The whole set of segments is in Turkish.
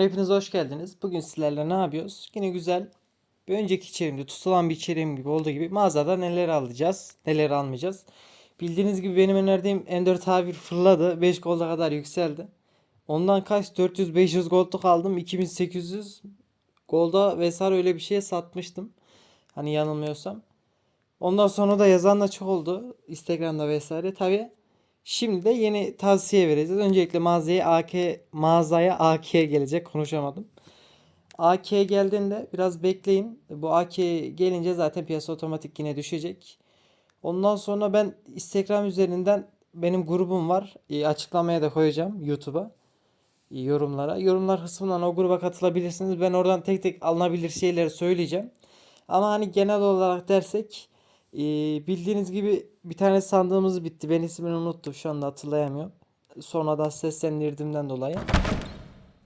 Hepiniz hoş geldiniz. Bugün sizlerle ne yapıyoruz? Yine güzel bir önceki içeriğimde tutulan bir içeriğim gibi olduğu gibi mağazada neler alacağız, neler almayacağız. Bildiğiniz gibi benim önerdiğim M4 A1 fırladı. 5 golda kadar yükseldi. Ondan kaç 400-500 goldluk aldım. 2800 golda vesaire öyle bir şeye satmıştım. Hani yanılmıyorsam. Ondan sonra da yazan da çok oldu. Instagram'da vesaire. Tabi Şimdi de yeni tavsiye vereceğiz. Öncelikle mağazaya AK mağazaya AK gelecek. Konuşamadım. AK geldiğinde biraz bekleyin. Bu AK gelince zaten piyasa otomatik yine düşecek. Ondan sonra ben Instagram üzerinden benim grubum var. E, açıklamaya da koyacağım YouTube'a. E, yorumlara. Yorumlar kısmından o gruba katılabilirsiniz. Ben oradan tek tek alınabilir şeyleri söyleyeceğim. Ama hani genel olarak dersek ee, bildiğiniz gibi bir tane sandığımız bitti. Ben ismini unuttum şu anda hatırlayamıyorum. Sonradan seslendirdiğimden dolayı.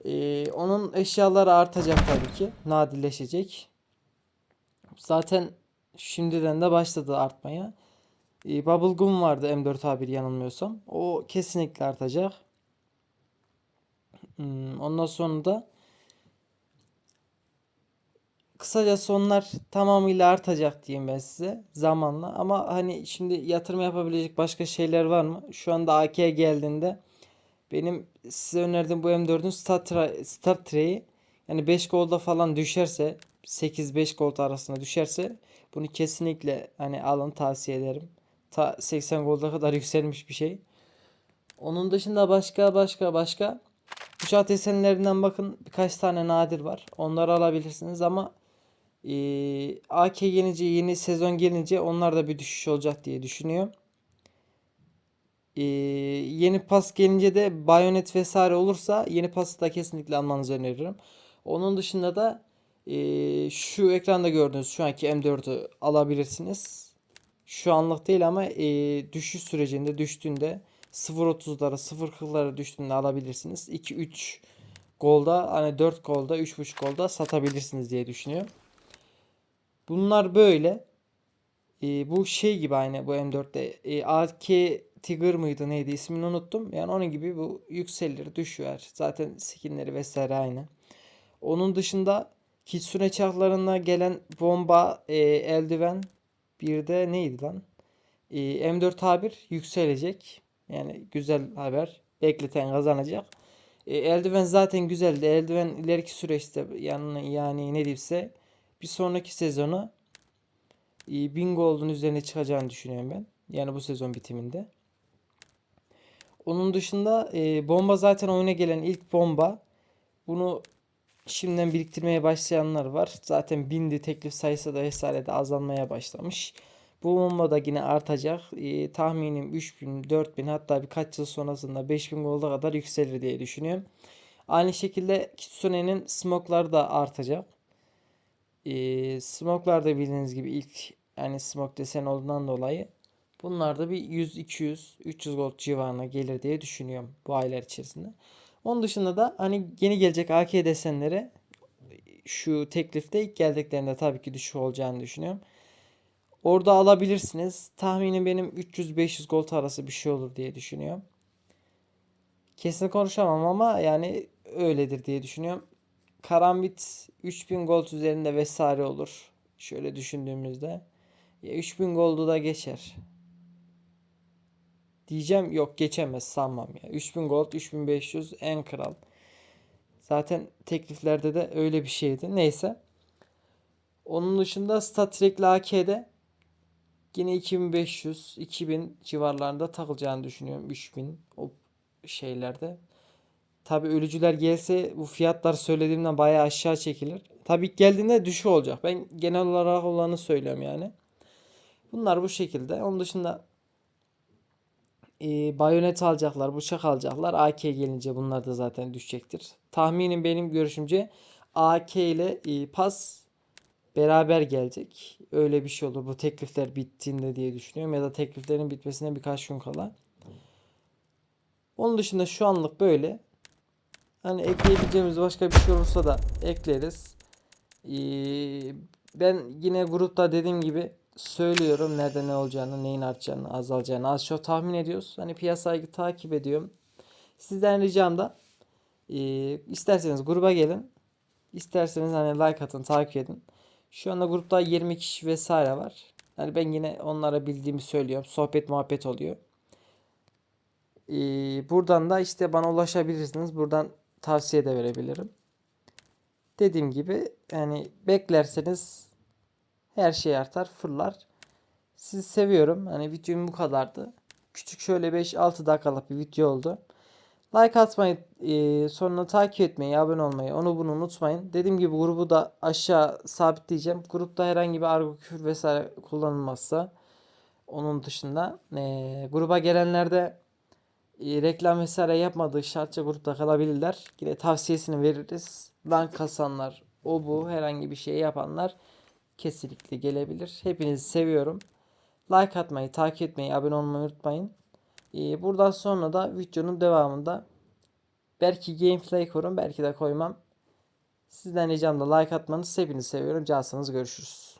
Ee, onun eşyaları artacak tabii ki. Nadirleşecek. Zaten şimdiden de başladı artmaya. Ee, Bubblegum vardı M4A1 yanılmıyorsam. O kesinlikle artacak. Hmm, ondan sonra da Kısacası onlar tamamıyla artacak diyeyim ben size zamanla. Ama hani şimdi yatırım yapabilecek başka şeyler var mı? Şu anda AK geldiğinde benim size önerdiğim bu M4'ün start, tra- start tray'i yani 5 golda falan düşerse 8-5 gold arasında düşerse bunu kesinlikle hani alın tavsiye ederim. Ta 80 golda kadar yükselmiş bir şey. Onun dışında başka başka başka uçak desenlerinden bakın birkaç tane nadir var. Onları alabilirsiniz ama ee, AK gelince yeni sezon gelince onlar da bir düşüş olacak diye düşünüyorum. Ee, yeni pas gelince de bayonet vesaire olursa yeni pası da kesinlikle almanızı öneririm. Onun dışında da e, şu ekranda gördüğünüz şu anki M4'ü alabilirsiniz. Şu anlık değil ama e, düşüş sürecinde düştüğünde 0.30'lara 0.40'lara düştüğünde alabilirsiniz. 2-3 golda hani 4 golda 3.5 golda satabilirsiniz diye düşünüyorum. Bunlar böyle. Ee, bu şey gibi aynı bu M4'te. Ee, AK Tiger mıydı neydi ismini unuttum. Yani onun gibi bu yükselir düşüyor. Zaten skinleri vesaire aynı. Onun dışında Kitsune çarklarına gelen bomba, e, eldiven bir de neydi lan? E, M4A1 yükselecek. Yani güzel haber. Bekleten kazanacak. E, eldiven zaten güzeldi. Eldiven ileriki süreçte yani, yani ne diyeyimse bir sonraki sezona 1000 gold'un üzerine çıkacağını düşünüyorum ben. Yani bu sezon bitiminde. Onun dışında e, bomba zaten oyuna gelen ilk bomba. Bunu şimdiden biriktirmeye başlayanlar var. Zaten bindi teklif sayısı da vesaire de azalmaya başlamış. Bu bomba da yine artacak. E, tahminim 3000, 4000 hatta birkaç yıl sonrasında 5000 golda kadar yükselir diye düşünüyorum. Aynı şekilde Kitsune'nin smoke'ları da artacak. E, smoke'lar da bildiğiniz gibi ilk yani smoke desen olduğundan dolayı bunlar da bir 100, 200, 300 gold civarına gelir diye düşünüyorum bu aylar içerisinde. Onun dışında da hani yeni gelecek AK desenlere şu teklifte ilk geldiklerinde tabii ki düşük olacağını düşünüyorum. Orada alabilirsiniz. Tahminim benim 300-500 gold arası bir şey olur diye düşünüyorum. Kesin konuşamam ama yani öyledir diye düşünüyorum. Karambit 3000 gold üzerinde vesaire olur. Şöyle düşündüğümüzde. Ya 3000 gold'u da geçer. Diyeceğim yok geçemez sanmam ya. 3000 gold 3500 en kral. Zaten tekliflerde de öyle bir şeydi. Neyse. Onun dışında Star Trek AK'de yine 2500 2000 civarlarında takılacağını düşünüyorum. 3000 o şeylerde. Tabi ölücüler gelse bu fiyatlar söylediğimden bayağı aşağı çekilir. Tabi geldiğinde düşük olacak. Ben genel olarak olanı söylüyorum yani. Bunlar bu şekilde. Onun dışında e, bayonet alacaklar, bıçak alacaklar. AK gelince bunlar da zaten düşecektir. Tahminim benim görüşümce AK ile e, pas beraber gelecek. Öyle bir şey olur bu teklifler bittiğinde diye düşünüyorum. Ya da tekliflerin bitmesine birkaç gün kala. Onun dışında şu anlık böyle. Hani ekleyebileceğimiz başka bir şey olursa da ekleriz. Ee, ben yine grupta dediğim gibi söylüyorum nerede ne olacağını, neyin artacağını, azalacağını az çok tahmin ediyoruz. Hani piyasayı takip ediyorum. Sizden ricam da Ee, isterseniz gruba gelin. İsterseniz hani like atın, takip edin. Şu anda grupta 20 kişi vesaire var. Yani ben yine onlara bildiğimi söylüyorum. Sohbet muhabbet oluyor. Ee, buradan da işte bana ulaşabilirsiniz. Buradan tavsiye de verebilirim. Dediğim gibi yani beklerseniz her şey artar, fırlar. Sizi seviyorum. Hani videom bu kadardı. Küçük şöyle 5-6 dakikalık bir video oldu. Like atmayı, e, sonra takip etmeyi, abone olmayı, onu bunu unutmayın. Dediğim gibi grubu da aşağı sabitleyeceğim. Grupta herhangi bir argo küfür vesaire kullanılmazsa onun dışında e, gruba gelenlerde e, reklam vesaire yapmadığı şartça grupta kalabilirler. Yine tavsiyesini veririz. Bank kasanlar, o bu herhangi bir şey yapanlar kesinlikle gelebilir. Hepinizi seviyorum. Like atmayı, takip etmeyi, abone olmayı unutmayın. Ee, buradan sonra da videonun devamında belki gameplay koyarım, belki de koymam. Sizden ricam da like atmanız. Hepinizi seviyorum. Cansınız görüşürüz.